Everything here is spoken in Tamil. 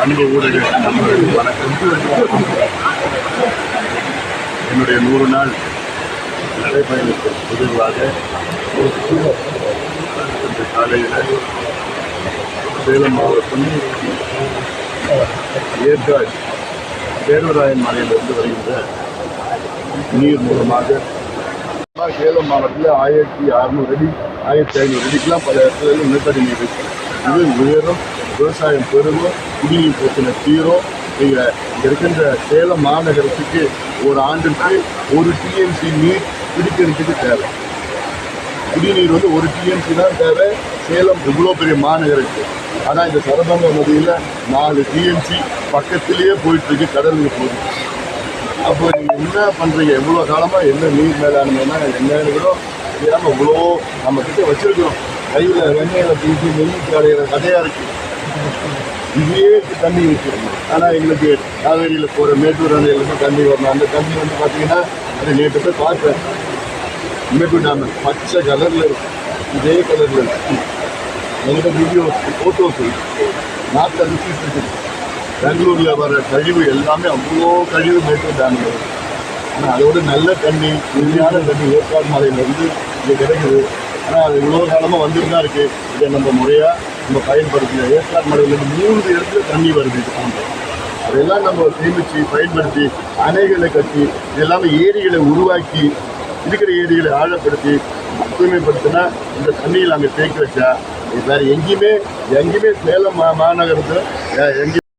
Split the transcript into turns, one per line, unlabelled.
அன்பு ஊடக நண்பர்களுக்கு வணக்கம். என்னுடைய நூறு நாள் நடைபயணத்திற்கு பொதுவாக இன்று காலையில் சேலம் மாவட்டம் ஏற்காடு தேர்வராயன் மலையிலிருந்து வருகின்ற நீர் மூலமாக சேலம் மாவட்டத்தில் ஆயிரத்தி அறுநூறு அடி ஆயிரத்தி ஐநூறு அடிக்கெலாம் பல இடத்துல நிலத்தடி நீர் இது உயரும் விவசாயம் பெருகும் குடிநீர் பிரச்சனை தீரும். நீங்கள் இங்கே இருக்கின்ற சேலம் மாநகரத்துக்கு ஒரு ஆண்டுக்கு ஒரு டிஎம்சி நீர் பிடிக்கிறதுக்கு தேவை. குடிநீர் வந்து ஒரு டிஎம்சி தான் தேவை. சேலம் இவ்வளோ பெரிய மாநகருக்கு ஆனால் இந்த சரபங்க நதியில் நாலு டிஎம்சி பக்கத்திலேயே போயிட்டுருக்கு கடலுக்கு போகுது. அப்போ நீங்கள் என்ன பண்ணுறீங்க எவ்வளோ காலமாக என்ன நீர் மேலாண்மைனா என்னன்னு கூட தெரியாமல் இவ்வளோ நம்மக்கிட்ட வச்சுருக்கிறோம். கையில் வெண்ணையில் தூக்கி நெல்லிக்கு அடையிற கதையாக இருக்குது இதே தண்ணி வச்சிருக்கோம் ஆனால் எங்களுக்கு காவேரியில் போகிற மேட்டூர் அணையிலேருந்து தண்ணி வரணும். அந்த தண்ணி வந்து பார்த்தீங்கன்னா அது நேற்று போய் பார்த்தேன் மேட்டூர் டேம் பச்சை கலரில் இருக்கும் இதே கலரில் இருக்கும் எங்கள்கிட்ட வீடியோஸ் ஃபோட்டோஸ் நாற்று அனுப்பிட்டு இருக்குது பெங்களூரில் வர கழிவு எல்லாமே அவ்வளோ கழிவு மேட்டூர் டேமில் இருக்குது ஆனால் அதோட நல்ல தண்ணி உண்மையான தண்ணி ஏற்காடு மலையிலேருந்து இங்கே கிடைக்குது. ஆனால் அது இவ்வளோ காலமாக வந்துட்டு தான் இருக்குது இதை நம்ம முறையாக நம்ம பயன்படுத்தி ஏற்காடு மலையிலிருந்து மூன்று இடத்துல தண்ணி வருது இது போன்ற. அதெல்லாம் நம்ம சேமித்து பயன்படுத்தி அணைகளை கட்டி எல்லாமே ஏரிகளை உருவாக்கி இருக்கிற ஏரிகளை ஆழப்படுத்தி தூய்மைப்படுத்தினா இந்த தண்ணியில் அங்கே தேக்கி வச்சா வேறு எங்கேயுமே எங்கேயுமே சேலம் மா மாநகரத்தில் எங்கேயும்